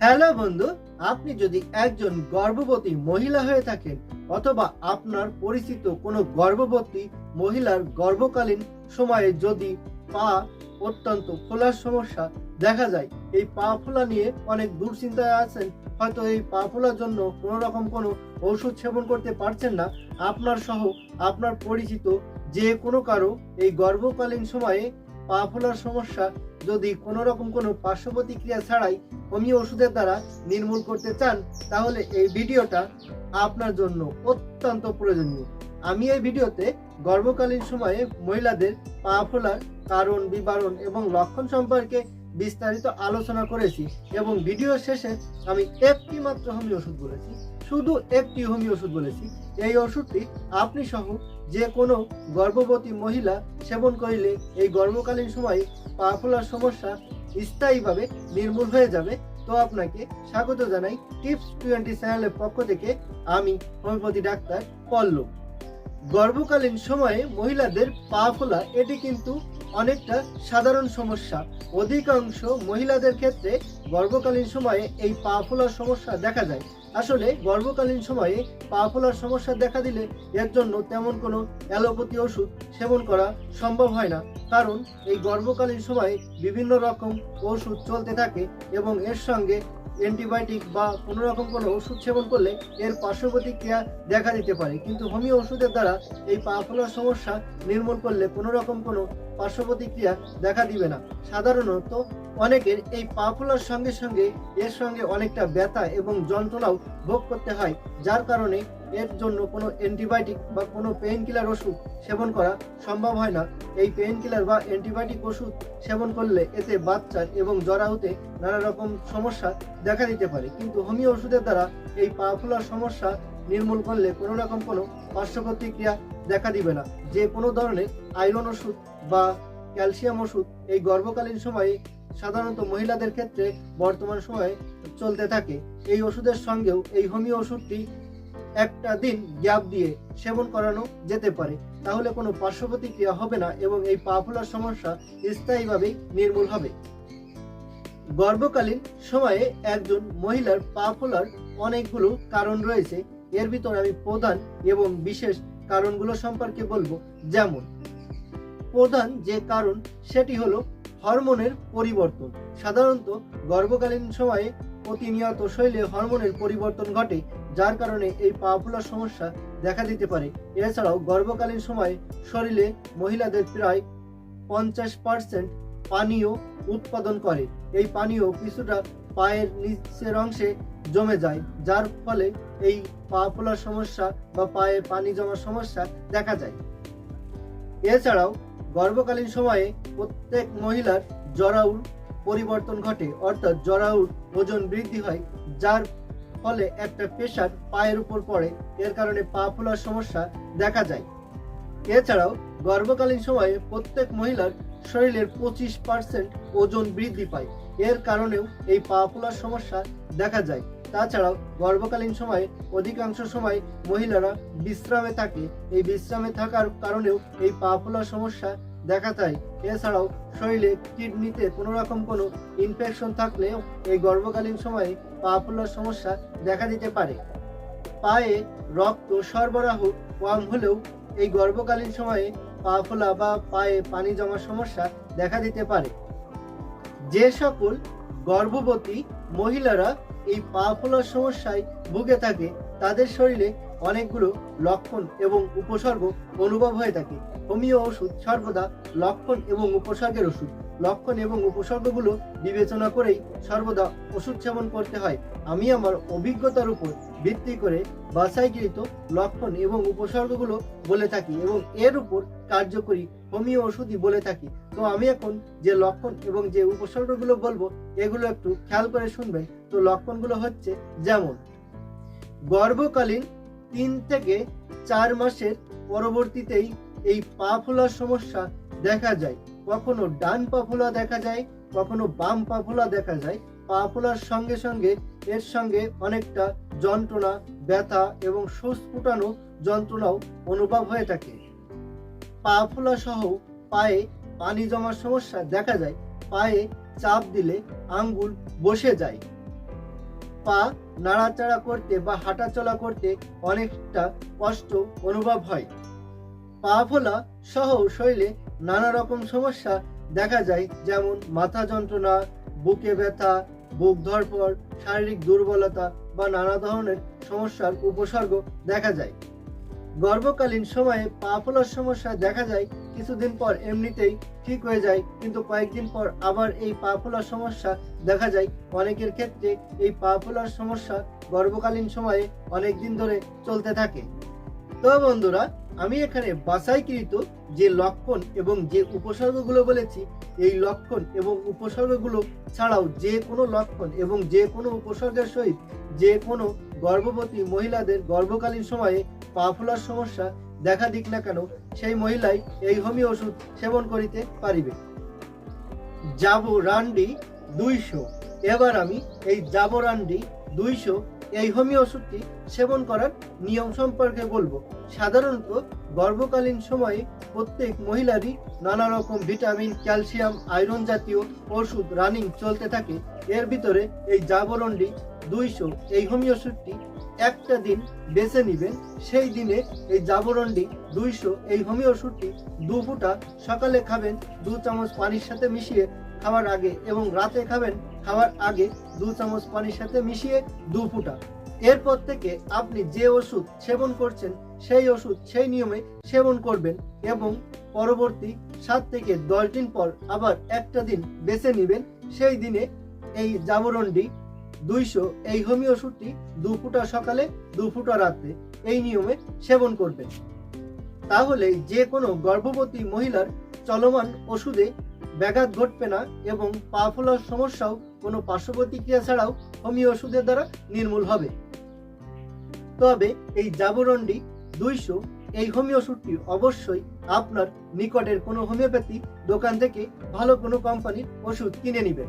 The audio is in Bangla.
হ্যালো বন্ধু, আপনি যদি একজন গর্ভবতী মহিলা হয়ে থাকেন অথবা আপনার পরিচিত কোনো গর্ভবতী মহিলার গর্ভকালীন সময়ে যদি পা অত্যন্ত ফোলার সমস্যা দেখা যায়, এই পা ফোলা নিয়ে অনেক দুশ্চিন্তায় আছেন, হয়তো এই পা ফোলার জন্য কোনো রকম কোনো ঔষধ সেবন করতে পারছেন না, আপনার সহ আপনার পরিচিত যে কোনো কারও এই গর্ভকালীন সময়ে পা ফোলার সমস্যা যদি কোনো রকম কোনো পার্শ্ব প্রতিক্রিয়া ছাড়াই হোমিও ওষুধের দ্বারা নির্মূল করতে চান, তাহলে এই ভিডিওটা আপনার জন্য অত্যন্ত প্রয়োজনীয়। আমি এই ভিডিওতে গর্ভকালীন সময়ে মহিলাদের পা ফোলার কারণ, বিবরণ এবং লক্ষণ সম্পর্কে বিস্তারিত আলোচনা করেছি এবং ভিডিও শেষে আমি একটি মাত্র হোমিও ওষুধ বলেছি, শুধু একটি হোমিও ওষুধ বলেছি। এই ওষুধটি আপনি সহ যে কোনো গর্ভবতী মহিলা সেবন করিলে এই গর্ভকালীন সময়ে পা ফোলার সমস্যা স্থায়ীভাবে নির্মূল হয়ে যাবে। তো আপনাকে স্বাগত জানাই টিপস টোয়েন্টি চ্যানেলের পক্ষ থেকে আমি হোমিওপ্যাথি ডাক্তার পল্লব। গর্ভকালীন সময়ে মহিলাদের পা ফোলা, এটি কিন্তু অনেকটা সাধারণ সমস্যা। অধিকাংশ মহিলাদের ক্ষেত্রে গর্ভকালীন সময়ে এই পা ফোলার সমস্যা দেখা যায়। আসলে গর্ভকালীন সময়ে পা ফোলার সমস্যা দেখা দিলে এর জন্য তেমন কোনো অ্যালোপ্যাথি ওষুধ সেবন করা সম্ভব হয় না। কারণ এই গর্ভকালীন সময়ে বিভিন্ন রকম ওষুধ চলতে থাকে এবং এর সঙ্গে অ্যান্টিবায়োটিক বা কোনো রকম কোনো ওষুধ সেবন করলে এর পার্শ্ববর্তী ক্রিয়া দেখা দিতে পারে। কিন্তু হোমিও ওষুধের দ্বারা এই পা ফোলার সমস্যা নির্মূল করলে কোনো রকম কোনো পার্শ্বপ্রতিক্রিয়া দেখা দিবে না। সাধারণত অনেকের এই পা ফোলার সঙ্গে সঙ্গে এর সঙ্গে অনেকটা ব্যথা এবং যন্ত্রণাও ভোগ করতে হয়, যার কারণে এর জন্য কোনো অ্যান্টিবায়োটিক বা কোনো পেইন কিলার ওষুধ সেবন করা সম্ভব হয় না। এই পেইন কিলার বা অ্যান্টিবায়োটিক ওষুধ সেবন করলে এতে বাচ্চার এবং জরাউতে নানা রকম সমস্যা দেখা দিতে পারে। কিন্তু হোমিও ওষুধের দ্বারা এই পা ফোলার সমস্যা নির্মূল করলে কোনো রকম কোনো পার্শ্ব প্রতিক্রিয়া দেখা দিবে না। যে কোনো ধরনের আয়রন ওষুধ বা ক্যালসিয়াম ওষুধ এই গর্ভকালীন সময়ে সাধারণত মহিলাদের ক্ষেত্রে বর্তমান সময়ে চলতে থাকে। এই ওষুধের সঙ্গেও এই হোমিও ওষুধটি একটা দিন গ্যাপ দিয়ে সেবন করানো যেতে পারে। তাহলে কোনো পার্শ্ব প্রতিক্রিয়া হবে না এবং এই পা ফোলার সমস্যা স্থায়ীভাবেই নির্মূল হবে। গর্ভকালীন সময়ে একজন মহিলার পা ফোলার অনেকগুলো কারণ রয়েছে। এর ভিতরে আমি প্রধান এবং বিশেষ কারণগুলো সম্পর্কে বলব। যেমন, প্রধান যে কারণ সেটি হলো হরমোনের পরিবর্তন। সাধারণত গর্ভকালীন সময়ে প্রতিনিয়ত শৈলে হরমোনের পরিবর্তন ঘটে। যার কারণে এই পা ফোলার সমস্যা দেখা দিতে পারে। এছাড়াও গর্ভকালীন সময়ে শরীরে মহিলাদের প্রায় পঞ্চাশ পার্সেন্ট পানীয় উৎপাদন করে। এই পানীয় কিছুটা পায়ের নিচের অংশে জমে যায়, যার ফলে এই পা ফোলার সমস্যা বা পায়ে পানি জমার সমস্যা দেখা যায়। এছাড়াও গর্ভকালীন সময়ে প্রত্যেক মহিলার জরাউর পরিবর্তন ঘটে, অর্থাৎ জরাউর ওজন বৃদ্ধি হয়, যার ফলে একটা প্রেশার পায়ের উপর পড়ে। এর কারণে পা ফোলার সমস্যা দেখা যায়। এছাড়াও, গর্ভকালীন সময়ে প্রত্যেক মহিলার শরীরের পঁচিশ পার্সেন্ট ওজন বৃদ্ধি পায়। এর কারণেও এই পা ফোলার সমস্যা দেখা যায়। তাছাড়াও, গর্ভকালীন সময়ে অধিকাংশ সময় মহিলারা বিশ্রামে থাকে। এই বিশ্রামে থাকার কারণেও এই পা ফোলার সমস্যা দেখা যায় এছাড়াও, শরীরে কিডনিতে কোনো রকম কোনো ইনফেকশন থাকলেও এই গর্ভকালীন সময়ে পা ফোলার সমস্যা দেখা দিতে পারে। পায়ে রক্ত সরবরাহ কম হলেও এই গর্ভকালীন সময়ে পা ফোলা বা পায়ে পানি জমার সমস্যা দেখা দিতে পারে। যে সকল গর্ভবতী মহিলারা এই পা ফোলার সমস্যায় ভুগে থাকে, তাদের শরীরে অনেকগুলো লক্ষণ এবং উপসর্গ অনুভব হয়ে থাকে। হোমিও ওষুধ সর্বদা লক্ষণ এবং উপসর্গের ওষুধ। লক্ষণ এবং উপসর্গগুলো বিবেচনা করেই সর্বদা ওষুধ সেবন করতে হয়। আমি আমার অভিজ্ঞতার উপর ভিত্তি করে বাছাইকৃত লক্ষণ এবং উপসর্গগুলো বলে থাকি এবং এর উপর কার্যকরী হোমিও ওষুধই বলে থাকি। তো আমি এখন যে লক্ষণ এবং যে উপসর্গগুলো বলব, এগুলো একটু খেয়াল করে শুনবেন। তো লক্ষণগুলো হচ্ছে যেমন, গর্ভকালীন তিন থেকে চার মাসের পরবর্তীতেই এই পা ফোলার সমস্যা দেখা যায়। কখনো ডান পা ফোলা দেখা যায়, কখনো বাম পা ফোলা দেখা যায়। পা ফোলার সঙ্গে সঙ্গে এর সঙ্গে অনেকটা যন্ত্রণা, ব্যথা এবং শোষ ফুটানো যন্ত্রণাও অনুভব হয়ে থাকে। পা ফোলা সহ পায়ে পানি জমার সমস্যা দেখা যায়। পায়ে চাপ দিলে আঙ্গুল বসে যায়। পা নাড়াচাড়া করতে বা হাঁটাচলা করতে অনেকটা কষ্ট অনুভব হয়। পা ফোলা সহ শরীরে নানা রকম সমস্যা দেখা যায়, যেমন মাথা যন্ত্রণা, বুকে ব্যথা, বুক ধরপড় শারীরিক দুর্বলতা বা নানা ধরনের সমস্যার উপসর্গ দেখা যায়। গর্ভকালীন সময়ে পা ফোলার সমস্যা দেখা যায় কিছুদিন পর এমনিতেই ঠিক হয়ে যায়, কিন্তু কয়েকদিন পর আবার এই পা ফোলার সমস্যা দেখা যায়। অনেকের ক্ষেত্রে এই পা ফোলার সমস্যা গর্ভকালীন সময়ে অনেক দিন ধরে চলতে থাকে। তো বন্ধুরা, আমি এখানে বাছাইকৃত যে লক্ষণ এবং যে উপসর্গগুলো বলেছি, এই লক্ষণ এবং উপসর্গগুলো ছাড়াও যে কোনো লক্ষণ এবং যে কোনো উপসর্গের সহিত যে কোনো গর্ভবতী মহিলাদের গর্ভকালীন সময়ে পা ফোলার সমস্যা দেখা দিক না কেন, সেই মহিলাই এই হোমিও ওষুধ সেবন করিতে পারিবে। যাব রান্ডি দুইশো। এবার আমি এই জাবো রান্ডি দুইশো এই হোমিও ওষুধটি সেবন করার নিয়ম সম্পর্কে বলব। সাধারণত গর্ভকালীন সময়ে প্রত্যেক মহিলারই নানা রকম ভিটামিন, ক্যালসিয়াম, আয়রন জাতীয় ওষুধ রানিং চলতে থাকে। এর ভিতরে এই জাবরন্ডি দুইশো, এই হোমিও ওষুধটি একটা দিন বেছে নিবেন, সেই দিনে এই জাবরন্ডি দুইশো, এই হোমিও ওষুধটি দু ফুটা সকালে খাবেন, দু চামচ পানির সাথে মিশিয়ে খাওয়ার আগে এবং রাতে খাবেন খাওয়ার আগে দু চামচ পানির সাথে মিশিয়ে দু ফুটা। এরপর থেকে আপনি যে ওষুধ সেবন করছেন, সেই ওষুধ সেই নিয়মে সেবন করবেন এবং পরবর্তী সাত থেকে দশ দিন পর আবার একটা দিন বেছে নেবেন। সেই দিনে এই জাবরন্ডি দুইশো, এই হোমি ওষুধটি দু ফুটা সকালে, দু ফুটা রাতে এই নিয়মে সেবন করবেন। তাহলে যে কোনো গর্ভবতী মহিলার চলমান ওষুধে ব্যাঘাত ঘটবে না এবং পা ফোলার সমস্যাও কোনো পার্শ্বপ্রতিক্রিয়া ছাড়াও হোমিও ওষুধের দ্বারা নির্মূল হবে। তবে এই জাবরণ্ডি দুইশো, এই হোমিও ওষুধটি অবশ্যই আপনার নিকটের কোনো হোমিওপ্যাথি দোকান থেকে ভালো কোনো কোম্পানির ওষুধ কিনে নেবেন।